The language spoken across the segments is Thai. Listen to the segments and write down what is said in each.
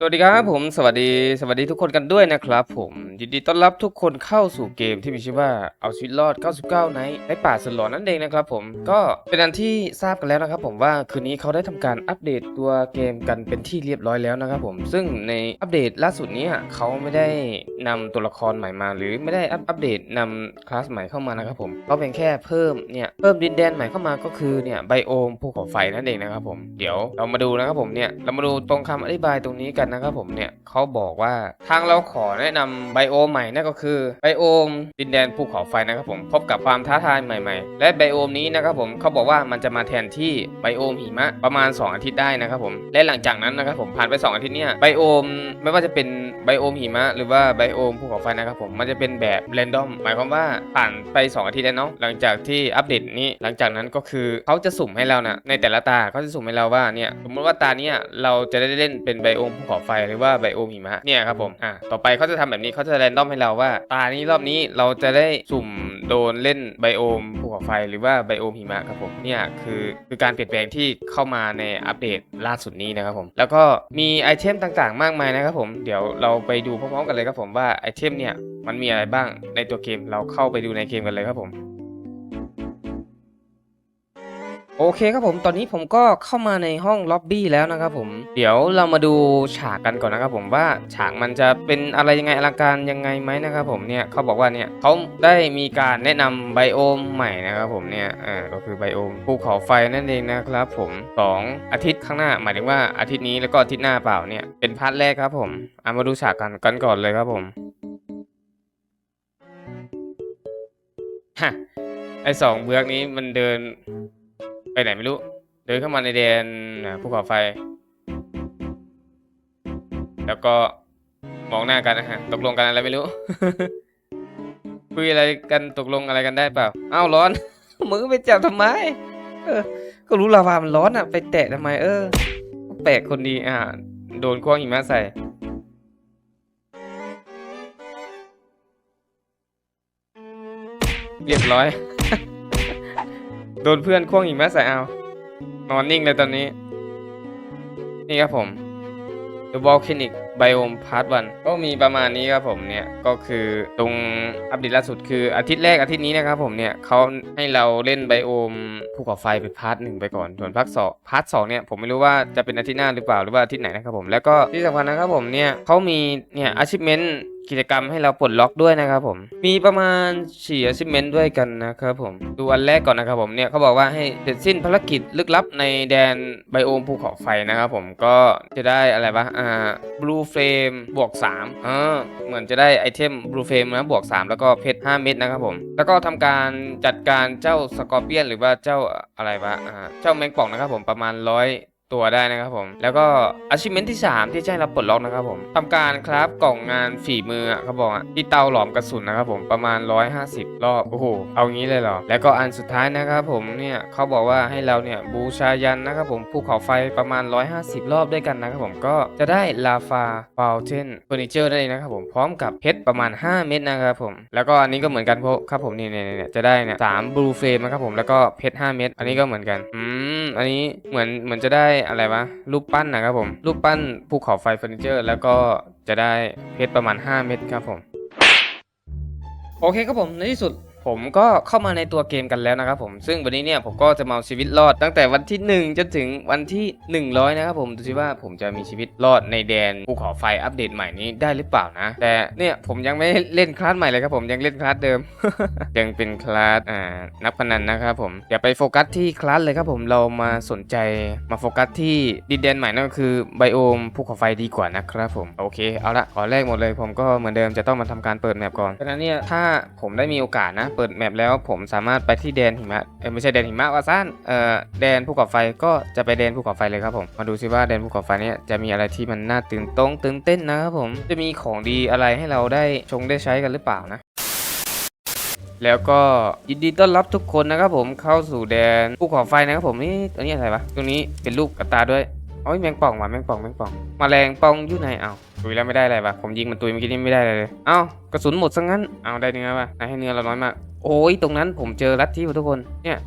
สวัสดีครับผมสวัสดีสวัสดีทุกคนกันด้วยนะครับผมยินดีต้อนรับทุกคนเข้าสู่เกมที่มีชื่อว่าเอาชีวิตรอด 99ในในป่าสนหลอนนั่นเองนะครับผมก็เป็นอันที่ทราบกันแล้วนะครับผมว่าคืนนี้เขาได้ทำการอัปเดตตัวเกมกันเป็นที่เรียบร้อยแล้วนะครับผมซึ่งในอัปเดตล่าสุดเนี้เขาไม่ได้นำตัวละครใหม่มา หรือไม่ได้อัปอัปเดตนำคลาสใหม่เข้ามานะครับผมเขาเพียงแค่เพิ่มเนี่ยเพิ่มดินแดนใหม่เข้ามาก็คือเนี่ยไบโอมภูเขาไฟนั่นเองนะครับผมเดี๋ยวเรามาดูนะครับผมเนี่ยเรามาดูตรงคำอธิบายตรงนี้กันนะครับผมเนี่ยเขาบอกว่าทางเราขอแนะนำไบโอมใหม่นั่นก็คือไบโอมดินแดนภูเขาไฟนะครับผมพบกับความท้าทายใหม่ ๆ และไบโอมนี้นะครับผมเขาบอกว่ามันจะมาแทนที่ไบโอมหิมะประมาณ 2 อาทิตย์ได้นะครับผมและหลังจากนั้นนะครับผมผ่านไป 2 อาทิตย์เนี่ยไบโอมไม่ว่าจะเป็นไบโอมหิมะหรือว่าไบโอมภูเขาไฟนะครับผมมันจะเป็นแบบเรนดอมหมายความว่าผ่านไป 2 อาทิตย์แล้วเนาะหลังจากที่อัปเดตนี้หลังจากนั้นก็คือเขาจะสุ่มให้เรานะในแต่ละตาเขาจะสุ่มให้เราว่าเนี่ยสมมติว่าตาเนี้ยเราจะได้เล่นเป็นไบโอมภูเขาไฟหรือว่าไบโอมหิมะเนี่ยครับผมอะต่อไปเขาจะทำแบบนี้เขาจะเรนดอมให้เราว่า ตานี้รอบนี้เราจะได้สุ่มโดนเล่นไบโอมภูเขาไฟหรือว่าไบโอมหิมะครับผมเนี่ยคือคือการเปลี่ยนแปลงที่เข้ามาในอัปเดตล่าสุดนี้นะครับผม แล้วก็มีไอเทมต่างๆ มากมายนะครับผมเดี๋ยวเราไปดูพร้อมๆกันเลยครับผมว่าไอเทมเนี่ยมันมีอะไรบ้างในตัวเกมเราเข้าไปดูในเกมกันเลยครับผม โอเคครับผม ตอนนี้ผมก็เข้ามาในห้องล็อบบี้แล้วนะครับผม เดี๋ยวเรามาดูฉากกันก่อนนะครับผมว่าฉากมันจะเป็นอะไรยังไงอลังการยังไงไหมนะครับผมเนี่ยเขาบอกว่าเนี่ยเขาได้มีการแนะนำไบโอมใหม่นะครับผมเนี่ยอ่าก็คือไบโอมภูเขาไฟนั่นเองนะครับผมสองอาทิตย์ข้างหน้า หมายถึงว่าอาทิตย์นี้แล้วก็อาทิตย์หน้าเปล่าเนี่ยเป็นพาร์ทแรกครับผมเอามาดูฉากกันกันก่อนเลยครับผมฮะไอสองเบือกนี้มันเดิน ไปไหนไม่รู้ เดินเข้ามาในแดนอ่าภูเขาไฟ แล้วก็มองหน้ากันนะฮะตกลงกันอะไรไม่รู้ คุยอะไรกันตกลงอะไรกันได้เปล่าอ้าวร้อน มึงไปจับทำไม เออ ก็รู้ลาวามันร้อนอะ ไปแตะทำไม เออ แปลกคนดีอ่าโดนควงหิมะใส่เรียบร้อย โดนเพื่อนควงหิมะใส่เอานอนนิ่งเลยตอนนี้ นี่ครับผม The Volcanic Biome Part 1 ก็มีประมาณนี้ครับผมเนี่ย ก็คือตรงอัปเดตล่าสุดคืออาทิตย์แรกอาทิตย์นี้นะครับผมเนี่ยเขาให้เราเล่นไบโอมภูเขาไฟเป็นพาร์ทหนึ่งไปก่อนส่วนพาร์ทสองพาร์ทสองเนี่ยผมไม่รู้ว่าจะเป็นอาทิตย์หน้าหรือเปล่าหรือว่าอาทิตย์ไหนนะครับผมแล้วก็ที่สำคัญนะครับผมเนี่ยเขามีเนี่ย achievement กิจกรรมให้เราปลดล็อกด้วยนะครับผม มีประมาณ4 achievement ด้วยกันนะครับผม ดูอันแรกก่อนนะครับผมเนี่ยเขาบอกว่าให้เสร็จสิ้นภารกิจลึกลับในแดนไบโอมภูเขาไฟนะครับผมก็จะได้อะไรวะอ่า blue flame บวก3อ่าเหมือนจะได้ไอเทม blue flame นะบวก 3 แล้วก็เพชร5เม็ดนะครับผม แล้วก็ทำการจัดการเจ้าสกอร์เปียน หรือว่าเจ้าอะไรวะอ่าเจ้าแมงป่องนะครับผมประมาณร้อย ตัวได้นะครับผม แล้วก็ achievement ที่ 3 ที่จะให้เราปลดล็อกนะครับผมทำการคราฟกล่องงานฝีมืออะเขาบอกอะที่เตาหลอมกระสุนนะครับผมประมาณ 150 รอบโอ้โหเอางี้เลยเหรอ แล้วก็อันสุดท้ายนะครับผมเนี่ยเขาบอกว่าให้เราเนี่ยบูชายันนะครับผมภูเขาไฟประมาณ 150 รอบด้วยกันนะครับผมก็จะได้ลาฟาฟาวเทนเฟอร์นิเจอร์ได้เลยนะครับผมพร้อมกับเพชรประมาณ 5 เม็ดนะครับผมแล้วก็อันนี้ก็เหมือนกันเพราะครับผมนี่เนี่ยเนี่ยจะได้เนี่ยสามบลูเฟรมนะครับผมแล้วก็เพชร5เม็ดอันนี้ก็เหมือนกันอืมอันนี้เหมือนเหมือนจะได้อะไรวะรูปปั้นนะครับผมรูปปั้นภูเขาไฟเฟอร์นิเจอร์ แล้วก็จะได้เพชรประมาณ 5 เม็ดครับผม โอเคครับผมในที่สุด ผมก็เข้ามาในตัวเกมกันแล้วนะครับผมซึ่งวันนี้เนี่ยผมก็จะมาชีวิตรอดตั้งแต่วันที่ 1 จนถึงวันที่ 100 นะครับผมดูสิว่าผมจะมีชีวิตรอดในแดนภูเขาไฟอัปเดตใหม่นี้ได้หรือเปล่านะ แต่เนี่ยผมยังไม่เล่นคลาสใหม่เลยครับผมยังเล่นคลาสเดิม ยังเป็นคลาสอ่านักพนันนะครับผมอย่าไปโฟกัสที่คลาสเลยครับผมเรามาสนใจมาโฟกัสที่ดินแดนใหม่นั่นก็คือไบโอมภูเขาไฟดีกว่านะครับผมโอเคเอาละขอแรกหมดเลยผมก็เหมือนเดิมจะต้องมาทำการเปิดแมปก่อนฉะนั้นเนี่ยถ้าผมได้มีโอกาสนะเปิดแมปแล้วผมสามารถไปที่แดนหิมะเอ้ยไม่ใช่แดนหิมะว่าซ่านเอ่อแดนภูเขาไฟก็จะไปแดนภูเขาไฟเลยครับผมมาดูซิว่าแดนภูเขาไฟเนี่ยจะมีอะไรที่มันน่าตื่นตงตื่นเต้นนะครับผมจะมีของดีอะไรให้เราได้ชงได้ใช้กันหรือเปล่านะแล้วก็ยินดีต้อนรับทุกคนนะครับผมเข้าสู่แดนภูเขาไฟนะครับผมนี่ตัวนี้อะไรวะตรงนี้เป็นรูปกระตาด้วยโอ้ยแมงป่องว่ะแมงป่องแมงป่องมแมลงป่องอยู่ไหนเอา ตุยแล้วไม่ได้อะไรวะผมยิงมันตุยเมื่อกี้นี่ไม่ได้เลยเลยเอ้ากระสุนหมดซะงั้น เอาได้เนื้อป่ะนายให้เนื้อเราน้อยมาก โอ้ยตรงนั้นผมเจอลัทธิว่ะทุกคน เนี่ย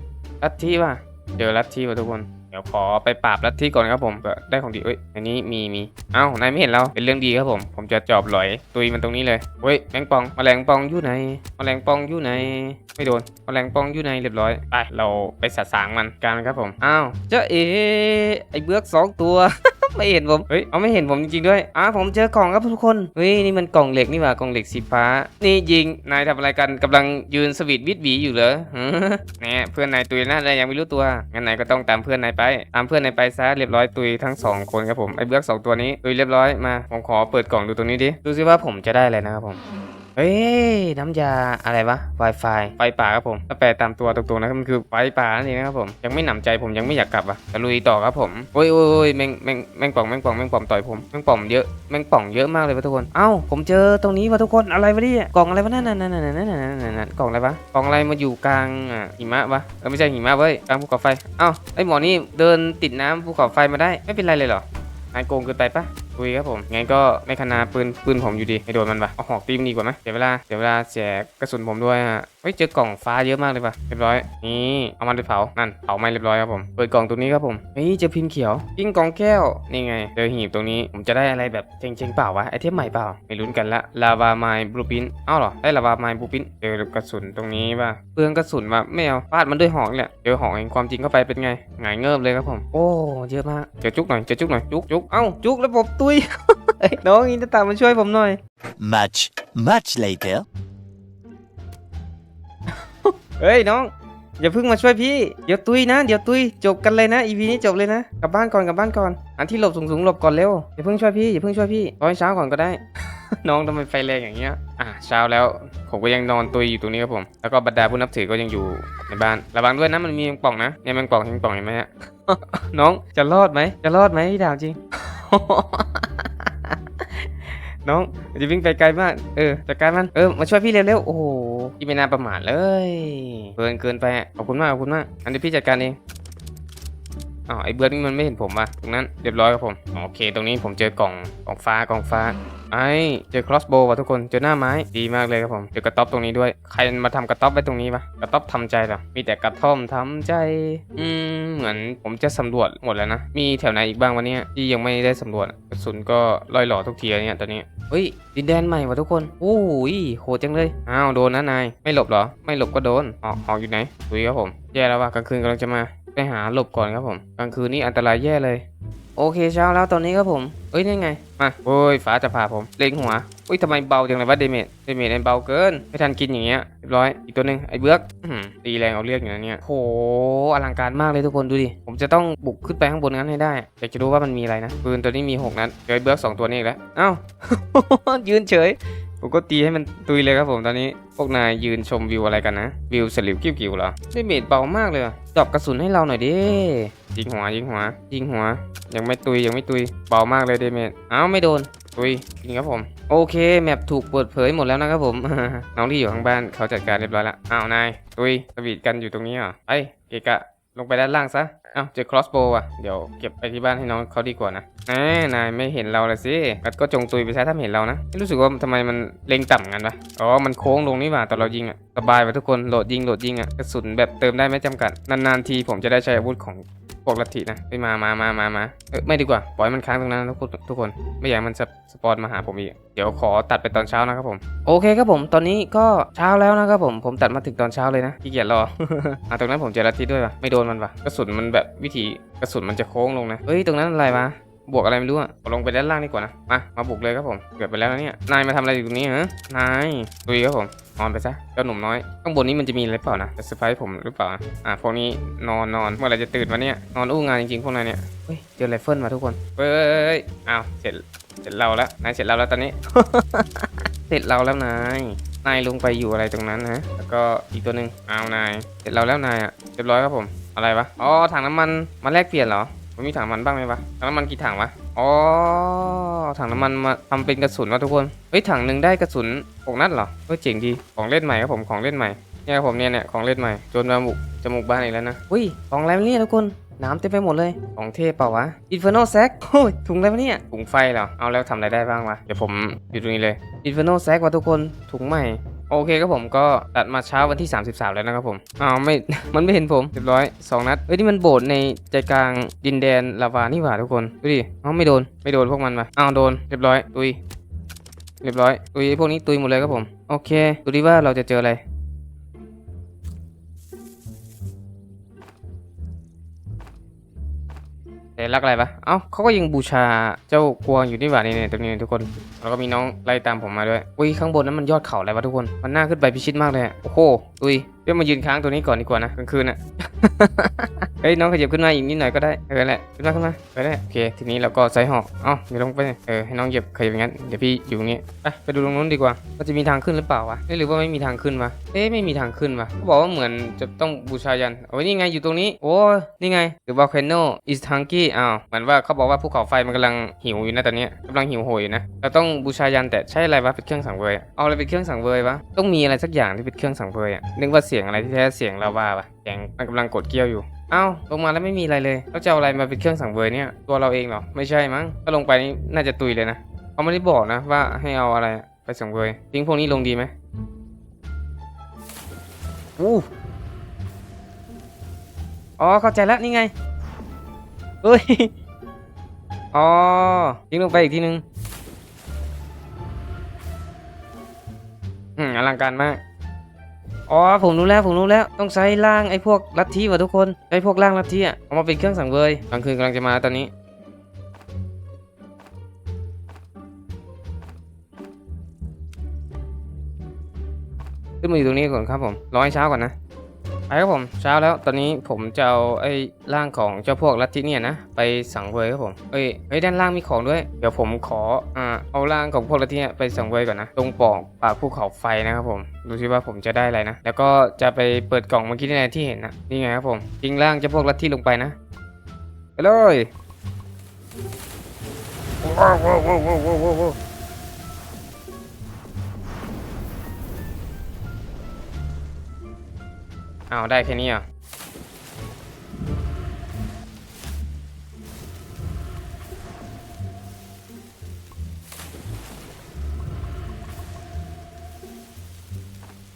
ลัทธิว่ะเจอลัทธิว่ะทุกคน เดี๋ยวขอไปปราบลัทธิก่อนครับผมเผื่อได้ของดีเอ้ย อันนี้มีมี เอ้านายไม่เห็นเรา เป็นเรื่องดีครับผม ผมจะจอบหลอยตุยมันตรงนี้เลยเฮ้ยแมงปองแมลงปองอยู่ไหนแมลงปองอยู่ไหน ไม่โดนแมลงปองอยู่ไหนเรียบร้อย ไปเราไปสะสางมันกันครับผม อ้าวเจ้าเอ๋ไอเบือกสองตัว ไม่เห็นผม เฮ้ย เอาไม่เห็นผมจริงๆด้วยอ่าผมเจอกล่องครับทุกคน เฮ้ย นี่มันกล่องเหล็กนี่หว่ากล่องเหล็กสีฟ้า นี่ยิง นายทำอะไรกันกำลังยืนสวีทวิทหวีอยู่เหรอเนี่ยเพื่อนนายตุยน่าจะยังไม่รู้ตัว งั้นนายก็ต้องตามเพื่อนนายไป ตามเพื่อนนายไปซะเรียบร้อยตุยทั้งสองคนครับผม ไอ้เบือกสองตัวนี้ตุยเรียบร้อย มา ผมขอเปิดกล่องดูตรงนี้ดิ ดูซิว่าผมจะได้อะไรนะครับผม เอ้ยน้ำยาอะไรวะไวไฟไฟป่าครับผมถ้าแปลตามตัวตรงๆนะมันคือไฟป่านั่นเองะครับผมยังไม่หนำใจผมยังไม่อยากกลับอะจะลุยต่อครับผมโอ้ยโอ้ยแมงแมงแมงป่องแมงป่องแมงป่องต่อยผมแมงป่องเยอะแมงป่องเยอะมากเลยวะทุกคนเอ้าผมเจอตรงนี้วะทุกคนอะไรวะเนี่ยกล่องอะไรวะนั่นนั่นนั่นนั่นนั่นนั่นนั่นกล่องอะไรวะกล่องอะไรมาอยู่กลางหิมะวะเออไม่ใช่หิมะเว้ยกลางภูเขาไฟเอ้าไอหมอนี่เดินติดน้ำภูเขาไฟมาได้ไม่เป็นไรเลยหรอนายโกงเกินไปปะ คุยครับผม งั้นก็ไม่คณาปืนปืนผมอยู่ดีไม่โดนมันปะเอาหอกตีมนดีกว่าไหมเสียเวลาเสียเวลาเสียกระสุนผมด้วยอะเฮ้ยเจอกล่องฟ้าเยอะมากเลยป่ะเรียบร้อยนี่เอามันไปเผานั่นเผาไม่เรียบร้อยครับผมเปิดกล่องตรงนี้ครับผมเฮ้ยเจอพิมพ์เขียวพิมพ์กล่องแก้วนี่ไงเจอหีบตรงนี้ผมจะได้อะไรแบบเจ๋งๆเปล่าวะไอเทมใหม่เปล่าไม่ลุ้นกันละลาวาไมบลูปินอ้าวเหรอได้ลาวาไมบลูปินเจอกระสุนตรงนี้ป่ะเปลืองกระสุนว่ะไม่เอาฟาดมันด้วยหอกแหละเจอหอกแห่งความจริงเข้าไปเป็นไงหงายเงิบเลยครับผม โอ้เยอะมากเจอจุกหน่อยเจอจุกหน่อยจุกจุกเอ้าจุกแล้วผมตุยเอ้ยน้องอินตาตามาช่วยผมหน่อย Much, much later. เฮ้ยน้อง อย่าเพิ่งมาช่วยพี่ เดี๋ยวตุยนะ เดี๋ยวตุยจบกันเลยนะอีพีนี้จบเลยนะ กลับบ้านก่อนกลับบ้านก่อน อันที่หลบสูงๆหลบก่อนเร็ว อย่าเพิ่งช่วยพี่อย่าเพิ่งช่วยพี่รอให้เช้าก่อนก็ได้ น้องทำไมไฟแรงอย่างเงี้ย อะเช้าแล้ว ผมก็ยังนอนตุยอยู่ตรงนี้ครับผม แล้วก็บรรดาผู้นับถือก็ยังอยู่ในบ้าน ระวังด้วยนะมันมีแมงป่องนะเนี่ยแมงป่องแมงป่องเห็นไหมฮะ น้องจะรอดไหมจะรอดไหมพี่ดาวจริง น้องจะวิ่งไปไกลมากเออจัดการมันเออมาช่วยพี่เร็วๆโอ้โหพี่ไม่น่าประมาทเลยเกินเกินไปขอบคุณมากขอบคุณมากอันนี้พี่จัดการเอง อ๋อไอ้เบิร์ดนี่มันไม่เห็นผมว่ะตรงนั้นเรียบร้อยครับผมโอเค ตรงนี้ผมเจอกล่องกล่องฟ้ากล่องฟ้าไอ้เจอ crossbow ว่ะทุกคนเจอหน้าไม้ดีมากเลยครับผมเจอกระต๊อบตรงนี้ด้วยใครมาทำกระต๊อบไว้ตรงนี้ปะกระต๊อบทำใจเหรอมีแต่กระท่อมทำใจอืมเหมือนผมจะสำรวจหมดแล้วนะมีแถวไหนอีกบ้างวันนี้ที่ยังไม่ได้สำรวจกระสุนก็ลอยหล่อทุกทีเลยเนี่ยตอนนี้เฮ้ยดินแดนใหม่ว่ะทุกคนโอ้ยโหดจังเลยอ้าวโดนนะนายไม่หลบเหรอ ไม่หลบก็โดนออกออกอยู่ไหนดุยครับผมแย่แล้วว่ะกลางคืนกำลังจะมา ไปหาหลบก่อนครับผมกลางคืนนี่อันตรายแย่เลย โอเคเช้าแล้วตอนนี้ครับผมเอ้ยนี่ไงมาโอ้ยฟ้าจะพาผมเล็งหัวอุ้ยทำไมเบาจังเลยวะเดเมจเดเมจเบาเกินไม่ทันกินอย่างเงี้ยเรียบร้อยอีกตัวหนึ่งไอ้เบือกอื้อหือตีแรงเอาเรียกอยู่นะเนี่ยโหอลังการมากเลยทุกคนดูดิผมจะต้องบุกขึ้นไปข้างบนนั้นให้ได้อยากจะรู้ว่ามันมีอะไรนะปืนตัวนี้มีหกนัดเจอไอ้เบือกสองตัวนี้อีกแล้วเอ้ายืนเฉย ผมก็ตีให้มันตุยเลยครับผมตอนนี้พวกนายยืนชมวิวอะไรกันนะ วิวสลิวกิ้วกิ้วเหรอได้เมจเบามากเลยดอปกระสุนให้เราหน่อยดิยิงหัวยิงหัวยิงหัว ยังไม่ตุยยังไม่ตุยเบามากเลยเดเมจเอ้าไม่โดนตุยจริงครับผม โอเคแมปถูกเปิดเผยหมดแล้วนะครับผมน้องที่อยู่ข้างบ้านเขาจัดการเรียบร้อยละอ้าวนายตุยสวีทกันอยู่ตรงนี้เหรอไปเกะกะลงไปด้านล่างซะเอ้าเจอ crossbow อะ เดี๋ยวเก็บไปที่บ้านให้น้องเขาดีกว่านะแหมนายไม่เห็นเราเลยสิกัดก็จงตุยไปใช้ถ้ามเห็นเรานะ รู้สึกว่าทำไมมันเล็งต่ำกันวะอ๋อ มันโค้งลงนี่หว่าตอนเรายิงอะ สบายไปทุกคน โหลดยิง โหลดยิงอะ กระสุนแบบเติมได้ไม่จำกัด นานๆทีผมจะได้ใช้อาวุธของพวกลัทธินะไปมามามามามาเออไม่ดีกว่า ปล่อยมันค้างตรงนั้นทุกคนทุกคน ไม่อยากมันสปสปอนมาหาผมอีก เดี๋ยวขอตัดไปตอนเช้านะครับผม โอเคครับผม ตอนนี้ก็เช้าแล้วนะครับผม ผมตัดมาถึงตอนเช้าเลยนะขี้เกียจรออะตรงนั้นผมเจอลัทธิด้วยปะไม่โดนมันปะกระสุนมันแบบวิธีกระสุนมันจะโค้งลงนะ เฮ้ย ตรงนั้นอะไรวะบวกอะไรไม่รู้อะลงไปด้านล่างดีกว่านะ มา มาบุกเลยครับผม เกือบไปแล้วนะเนี่ย นายมาทำอะไรอยู่ตรงนี้ฮะ นายดุยครับผม นอนไปซะ เจ้าหนุ่มน้อย ข้างบนนี้มันจะมีอะไรเปล่านะ จะเซอร์ไพรส์ผมหรือเปล่า อะพวกนี้นอนนอนเมื่อไรจะตื่นวะเนี่ย นอนอู้งานจริงๆพวกนายเนี่ย เฮ้ย เจอไรเฟิลมาทุกคน เฮ้ยอ้าวเสร็จ เสร็จเราแล้ว นายเสร็จเราแล้วตอนนี้ เสร็จเราแล้วนาย นายลงไปอยู่อะไรตรงนั้นนะ แล้วก็อีกตัวหนึ่งเอานาย เสร็จเราแล้วนายอะ เรียบร้อยครับผม อะไรวะ อ๋อ ถังน้ำมันมาแลกเปลี่ยนเหรอ มันมีถังน้ำมันบ้างไหมวะ ถังน้ำมันกี่ถังวะ อ๋อ ถังน้ำมันมาทำเป็นกระสุนวะทุกคน เฮ้ย ถังหนึ่งได้กระสุนหกนัดเหรอเฮ้ยเจ๋งดี ของเล่นใหม่ครับผม ของเล่นใหม่ เนี่ยครับผมเนี่ยเนี่ยของเล่นใหม่โจนมาบุกจมูกบ้านอีกแล้วนะ อุ้ย ของอะไรวะเนี่ยทุกคนน้ำเต็มไปหมดเลย ของเทพเปล่าวะ Inferno Sack โอ้ยถุงอะไรวะเนี่ย ถุงไฟเหรอ เอาแล้วทำอะไรได้บ้างวะ เดี๋ยวผมอยู่ตรงนี้เลย Inferno Sack ว่ะทุกคน ถุงใหม่ โอเคครับผมก็ตัดมาเช้าวันที่ 33 แล้วนะครับผมอ้าวไม่ มันไม่เห็นผมเรียบร้อย 2 นัดเอ้ยนี่มันโบดในใจกลางดินแดนลาวานี่หว่าทุกคนดูดิอ้าวไม่โดนไม่โดนพวกมันมาอ้าวโดนเรียบร้อยตุยเรียบร้อยตุยพวกนี้ตุยหมดเลยครับผมโอเคดูดิว่าเราจะเจออะไร รักอะไรปะเอ้าเขาก็ยังบูชาเจ้ากวางอยู่นี่หว่านี่เนี่ยตรงนี้ทุกคน แล้วก็มีน้องไล่ตามผมมาด้วยอุ้ยข้างบนนั้นมันยอดเขาอะไรวะทุกคน มันน่าขึ้นไปพิชิตมากเลยโอ้โหอุ้ยเดี๋ยวมายืนค้างตัวนี้ก่อนดีกว่านะกลางคืนอะ เฮ้ยน้องขยับขึ้นมาอีกนิดหน่อยก็ได้เออแหละขึ้นมาขึ้นมาไปได้โอเคทีนี้เราก็ใส่หอกเอ้าอย่าลงไปเออให้น้องเหยียบขยับอย่างนั้นเดี๋ยวพี่อยู่ตรงนี้ไปไปดูตรงนู้นดีกว่าว่าจะมีทางขึ้นหรือเปล่าวะหรือว่าไม่มีทางขึ้นวะเอ๊ะไม่มีทางขึ้นวะเขาบอกว่าเหมือนจะต้องบูชายันโอ้ยนี่ไงอยู่ตรงนี้ โอ้นี่ไง The volcano is hungry อ้าวเหมือนว่าเขาบอกว่าภูเขาไฟมันกำลังหิวอยู่นะตอนนี้กำลังหิวโหยอยู่นะเราต้องบูชายันแต่ใช้อะไรวะเป็นเครื่องสังเวยเอาอะไรเป็นเครื่องสังเวยวะต้องมีอะไรสักอย่างที่เป็นเครื่องสังเวยอะนึกว่าเสียงอะไรที่แท้เสียงลาวาปะเสียงมันกำลังกดเกี้ยวอยู่ เอ้าลงมาแล้วไม่มีอะไรเลยแล้วจะเอาอะไรมาเป็นเครื่องสังเวยเนี่ย ตัวเราเองเหรอ ไม่ใช่มั้งถ้าลงไปนี่น่าจะตุยเลยนะเขาไม่ได้บอกนะว่าให้เอาอะไรไปสังเวยทิ้งพวกนี้ลงดีไหมอู้อ๋อ เข้าใจแล้วนี่ไงเฮ้ย อ๋อ ทิ้งลงไปอีกทีนึง อืมอลังการมาก อ๋อผมรู้แล้วผมรู้แล้วต้องใช้ร่างไอ้พวกลัทธิว่ะทุกคนไอ้พวกร่างลัทธิอะเอามาเป็นเครื่องสังเวยกลางคืนกำลังจะมาตอนนี้ขึ้นมาอยู่ตรงนี้ก่อนครับผมรอให้เช้าก่อนนะ ไปครับผมเช้าแล้วตอนนี้ผมจะเอาไอ้ร่างของเจ้าพวกลัทธิเนี่ยนะไปสังเวยครับผมเอ้ยเฮ้ยด้านล่างมีของด้วยเดี๋ยวผมขออ่าเอาร่างของพวกลัทธิเนี่ยไปสังเวยก่อนนะตรงปล่องปากภูเขาไฟนะครับผมดูสิว่าผมจะได้อะไรนะแล้วก็จะไปเปิดกล่องเมื่อกี้นี่ไงที่เห็นนะนี่ไงครับผมทิ้งร่างเจ้าพวกลัทธิลงไปนะไปเลยว้าวว้าวว้าวว้าว ว้าวว้าวอ้าได้แค่นี้เหรอะ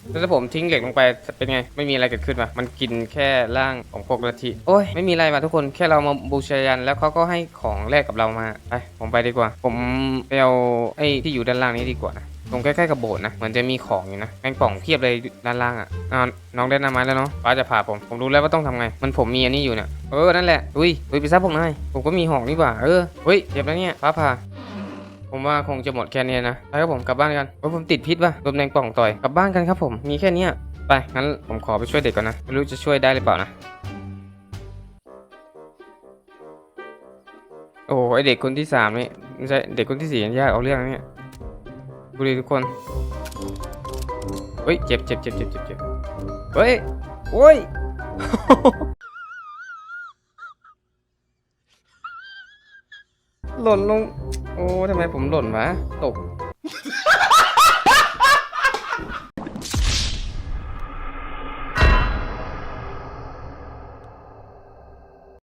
แล้วถ้าผมทิ้งเหล็กลงไปเป็นไง ไม่มีอะไรเกิดขึ้นปะมันกินแค่ร่างของพวกลัทธิโอ้ย ไม่มีอะไรมาทุกคนแค่เรามาบูชายัน แล้วเขาก็ให้ของแลกกับเรามา ไป ผมไปดีกว่า ผมไปเอาไอ้ที่อยู่ด้านล่างนี้ดีกว่านะ ตรงใกล้ๆกับโบสถ์นะเหมือนจะมีของอยู่นะแมงป่องเพียบเลยด้านล่างอะอ้าน้องได้น้าไม้แล้วเนาะป้าจะพาผมผมรู้แล้วว่าต้องทำไง มันผมมีอันนี้อยู่เนี่ยเออนั่นแหละอุ้ยอุ้ยไปซับพวกนายผมก็มีหอกนี่หว่าเออเฮ้ยเจ็บแล้วเนี่ยป้าพาผมว่าคงจะหมดแค่นี้นะไปครับผมกลับบ้านกันเพราะผมติดพิษป่ะโดนแมงป่องต่อยกลับบ้านกันครับผมมีแค่นี้ไปงั้นผมขอไปช่วยเด็กก่อนนะไม่รู้จะช่วยได้หรือเปล่านะโอ้ไอเด็กคนที่สามนี่ไม่ใช่เด็กคนที่สี่ยากเอาเรื่องนะเนี่ย ดูดิทุกคน เฮ้ย เจ็บเจ็บเจ็บเจ็บเจ็บเจ็บเฮ้ย โอ้ย หล่นลง โอ้ทำไมผมหล่นวะ ตก